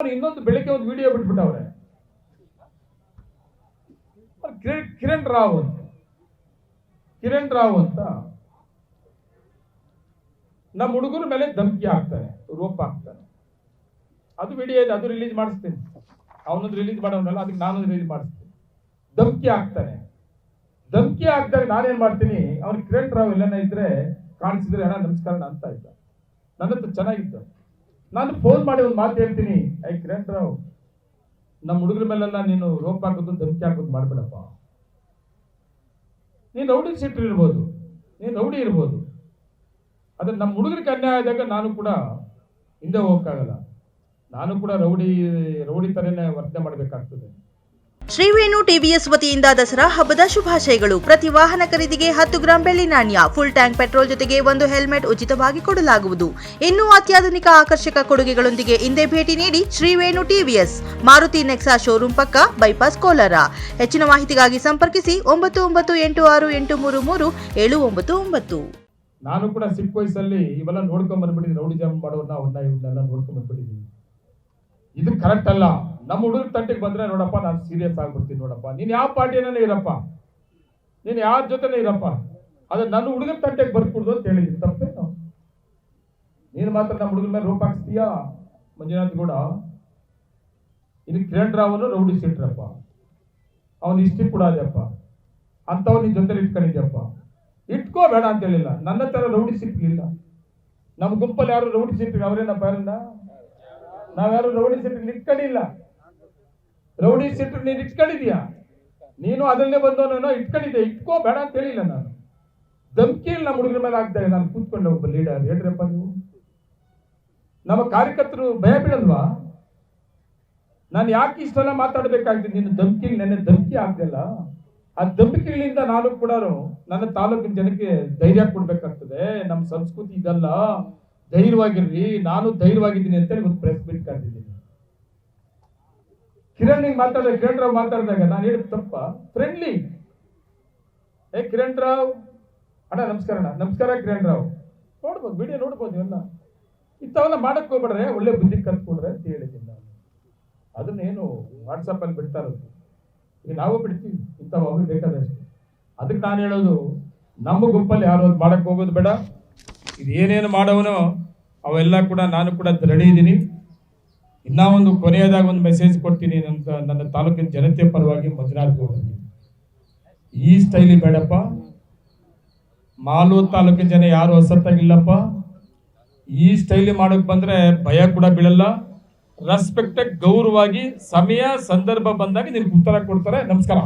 ಅವ್ರು ಇನ್ನೊಂದು ಬೆಳಿಗ್ಗೆ ಒಂದು ವಿಡಿಯೋ ಬಿಟ್ಬಿಟ್ಟವ್ರೆ. ಕಿರಣ್ ರಾವ್ ಅಂತ. ಕಿರಣ್ ರಾವ್ ಅಂತ. ನಮ್ಮ ಹುಡುಗರ ಮೇಲೆ ಧಮಕಿ ಹಾಕ್ತಾನೆ ರೋಪ್ ಹಾಕ್ತಾನೆ ಅದು ವಿಡಿಯೋ ಇದೆ ಅದು ರಿಲೀಸ್ ಮಾಡಿಸ್ತೀನಿ. ಅವನೊಂದು ರಿಲೀಸ್ ಮಾಡೋನಲ್ಲ ಅದಕ್ಕೆ ನಾನೊಂದು ರಿಲೀಸ್ ಮಾಡಿಸ್ತೀನಿ. ಧಮಕಿ ಹಾಕ್ತಾನೆ. ಧಮಕಿ ಹಾಕ್ದಾಗ ನಾನೇನ್ ಮಾಡ್ತೀನಿ ಅವ್ನು ಕಿರಣ್ ರಾವ್ ಎಲ್ಲನ ಇದ್ರೆ ಕಾಣಿಸಿದ್ರೆ, ಅಣ್ಣ, ನಮಸ್ಕಾರ ಅಂತ ಇದ್ದ. ನನ್ನ ಚೆನ್ನಾಗಿತ್ತು. ನಾನು ಫೋನ್ ಮಾಡಿ ಒಂದು ಮಾತು ಹೇಳ್ತೀನಿ. ಐ ಕಿರಣ್ ರಾವ್ ನಮ್ಮ ಹುಡುಗರ ಮೇಲೆಲ್ಲ ನೀನು ರೋಪ್ ಹಾಕೋದು, ಧಮಕಿ ಹಾಕೋದು ಮಾಡಬೇಡಪ್ಪ. ನೀನು ರೌಡಿ ಸೀಟ್ರ್ ಇರ್ಬೋದು, ನೀನು ರೌಡಿ ಇರ್ಬೋದು. ಅದ್ರ ನಮ್ಮ ಹುಡುಗರಿಗೆ ಅನ್ಯಾಯ ಆದಾಗ ನಾನು ಕೂಡ ಹಿಂದೆ ಹೋಗೋಕ್ಕಾಗಲ್ಲ. ನಾನು ಕೂಡ ರೌಡಿ ರೌಡಿ ಥರನೇ ವರ್ತನೆ ಮಾಡಬೇಕಾಗ್ತದೆ. ಶ್ರೀವೇಣು ಟಿವಿಎಸ್ ವತಿಯಿಂದ ದಸರಾ ಹಬ್ಬದ ಶುಭಾಶಯಗಳು. ಪ್ರತಿ ವಾಹನ ಖರೀದಿಗೆ ಹತ್ತು ಗ್ರಾಂ ಬೆಳ್ಳಿ ನಾಣ್ಯ ಫುಲ್ ಟ್ಯಾಂಕ್ ಪೆಟ್ರೋಲ್ ಜೊತೆಗೆ ಒಂದು ಹೆಲ್ಮೆಟ್ ಉಚಿತವಾಗಿ ಕೊಡಲಾಗುವುದು. ಇನ್ನೂ ಅತ್ಯಾಧುನಿಕ ಆಕರ್ಷಕ ಕೊಡುಗೆಗಳೊಂದಿಗೆ ಇಂದೇ ಭೇಟಿ ನೀಡಿ Srivenu TVS. Maruti Nexa showroom ಪಕ್ಕ ಬೈಪಾಸ್ ಕೋಲಾರ. ಹೆಚ್ಚಿನ ಮಾಹಿತಿಗಾಗಿ ಸಂಪರ್ಕಿಸಿ ಒಂಬತ್ತು ಒಂಬತ್ತು ಎಂಟು ಆರು ಎಂಟು ಮೂರು ಮೂರು ಏಳು ಒಂಬತ್ತು ಒಂಬತ್ತು. ನಾನು ಕೂಡ ವಯಸ್ಸಲ್ಲಿ ಇವೆಲ್ಲ ನೋಡ್ಕೊಂಡ್ ಬಂದ್ಬಿಟ್ಟಿದ್ದೀನಿ. ರೌಡಿ ಜಾಮ್ ಇವನ್ನೆಲ್ಲ ನೋಡ್ಕೊಂಡ್ ಬಂದ್ಬಿಟ್ಟಿದ್ದೀನಿ. ಇದು ಕರೆಕ್ಟ್ ಅಲ್ಲ. ನಮ್ಮ ಹುಡುಗ ತಂಟೆಗೆ ಬಂದ್ರೆ ನೋಡಪ್ಪ, ನಾನು ಸೀರಿಯಸ್ ಆಗಿಬಿಡ್ತೀನಿ ನೋಡಪ್ಪ. ನೀನು ಯಾವ ಪಾರ್ಟಿನೇ ಇರಪ್ಪ. ನೀನು ಯಾರ ಜೊತೆನೇ ಇರಪ್ಪ. ಅದು ನನ್ನ ಹುಡುಗ ತಂಟೆಗೆ ಬರ್ಕೊಡ್ದು ಅಂತ ಹೇಳಿದ್ದೀನಿ ತಪ್ಪೇನು? ನೀನು ಮಾತ್ರ ನಮ್ಮ ಹುಡುಗರ ಮೇಲೆ ರೂಪ ಹಾಕ್ಸ್ತೀಯಾ? ಮಂಜುನಾಥ್ ಗೌಡ, ಇನ್ನು ಕಿರಣ್ ರಾವನು ರೌಡಿ ಸಿಟ್ರಪ್ಪ. ಅವನು ಇಷ್ಟಿ ಕೂಡ ಅದಪ್ಪ ಅಂಥವ್ ನಿನ್ ಜೊತೆ ಇಟ್ಕೊಂಡಿದ್ಯಪ್ಪ. ಇಟ್ಕೋ ಬೇಡ ಅಂತ ಹೇಳಿಲ್ಲ. ನನ್ನ ತರ ರೌಡಿ ಸಿಟ್ಟಿಲ್ಲ ನಮ್ಮ ಗುಂಪಲ್ಲಿ ಯಾರು ರೌಡಿ ಸಿಟ್ಟಿಗೆ ಅವರೇನಪ್ಪ ಯಾರನ್ನ ನಾವ್ಯಾರು ರೌಡಿ ಸಿಟ್ಟಿಗೆ ಇಟ್ಕೊಂಡಿಲ್ಲ ರೌಡಿ ಸಿಟ್ಟು ನೀನು ಇಟ್ಕೊಂಡಿದ್ಯಾ? ನೀನು ಅದನ್ನೇ ಬಂದವನೇನೋ ಇಟ್ಕೊಂಡಿದ್ದೆ ಇಟ್ಕೋ, ಬೇಡ ಅಂತ ಹೇಳಿಲ್ಲ ನಾನು. ಧಮ್ಕಿಯಲ್ಲಿ ನಮ್ಮ ಹುಡುಗರ ಮೇಲೆ ಆಗ್ತಾ ನಾನು ಕೂತ್ಕೊಂಡೆ ಒಬ್ಬ ಲೀಡರ್ ಹೇಳ್ರಪ್ಪ ನೀವು. ನಮ್ಮ ಕಾರ್ಯಕರ್ತರು ಭಯ ಬೀಳಲ್ವಾ? ನಾನು ಯಾಕೆ ಇಷ್ಟೆಲ್ಲ ಮಾತಾಡಬೇಕಾಗ್ತಿದೆ? ನೀನು ಧಮ್ಕಿ ನೆನ್ನೆ ಧಮ್ಕಿ ಆಗ್ದಲ್ಲ ಆ ಧಮ್ಕಿಗಳಿಂದ ನಾನು ಕೂಡ ನನ್ನ ತಾಲೂಕಿನ ಜನಕ್ಕೆ ಧೈರ್ಯ ಕೊಡ್ಬೇಕಾಗ್ತದೆ. ನಮ್ಮ ಸಂಸ್ಕೃತಿ ಇದಲ್ಲ. ಧೈರ್ಯವಾಗಿರ್ರಿ. ನಾನು ಧೈರ್ಯವಾಗಿದ್ದೀನಿ ಅಂತೇಳಿ ಒಂದು ಪ್ರೆಸ್ ಮೀಟ್ ಕರೆದಿದ್ದೀನಿ. ಕಿರಣ್ ಹಿಂಗೆ ಮಾತಾಡಿದ, ಕಿರಣ್ ರಾವ್ ಮಾತಾಡಿದಾಗ, ನಾನು ಹೇಳಿದ ತಪ್ಪ. ಫ್ರೆಂಡ್ಲಿ ಏ, ಕಿರಣ್ ರಾವ್. ಅಣ್ಣ, ನಮಸ್ಕಾರ ಅಣ್ಣ. ನಮಸ್ಕಾರ, ಕಿರಣ್ ರಾವ್. ನೋಡ್ಬೋದು ವಿಡಿಯೋ ನೋಡ್ಬೋದು ಇವೆಲ್ಲ ಇಂಥವನ್ನ ಮಾಡಕ್ಕೆ ಹೋಗ್ಬೇಡ್ರೆ ಒಳ್ಳೆ ಬುದ್ಧಿ ಕಲ್ತ್ಕೊಂಡ್ರೆ ಅಂತ ಹೇಳಿದ್ದೀನಿ ನಾನು. ಅದನ್ನೇನು ವಾಟ್ಸಪ್ ಅಲ್ಲಿ ಬಿಡ್ತಾ ಇರೋದು. ಈಗ ನಾವು ಬಿಡ್ತೀವಿ, ಇಂಥವು ಅವ್ರಿಗೆ ಬೇಕಾದಷ್ಟು. ಅದಕ್ಕೆ ನಾನು ಹೇಳೋದು, ನಮ್ಮ ಗುಂಪಲ್ಲಿ ಯಾರು ಅದು ಮಾಡಕ್ಕೆ ಹೋಗೋದು ಬೇಡ. ಇದು ಏನೇನು ಮಾಡೋವನೋ, ಅವೆಲ್ಲ ಕೂಡ ನಾನು ಕೂಡ ರೆಡಿ ಇದ್ದೀನಿ. ಇನ್ನೂ ಒಂದು ಕೊನೆಯದಾಗ ಒಂದು ಮೆಸೇಜ್ ಕೊಡ್ತೀನಿ ನನ್ನ ನನ್ನ ತಾಲೂಕಿನ ಜನತೆ ಪರವಾಗಿ ಮಂಜುನಾಥ್ ಗೌಡರಿಗೆ ಈ ಸ್ಟೈಲಿ ಬೇಡಪ್ಪ. ಮಾಲೂರು ತಾಲೂಕಿನ ಜನ ಯಾರು ಹೊಸತ್ತಾಗಿಲ್ಲಪ್ಪ ಈ ಸ್ಟೈಲಿ ಮಾಡೋಕ್ಕೆ ಬಂದ್ರೆ ಭಯ ಕೂಡ ಬೀಳಲ್ಲ. ರೆಸ್ಪೆಕ್ಟ್ ಗೌರವವಾಗಿ ಸಮಯ, ಸಂದರ್ಭ ಬಂದಾಗ ನಿಮ್ಗೆ ಉತ್ತರ ಕೊಡ್ತಾರೆ. ನಮಸ್ಕಾರ.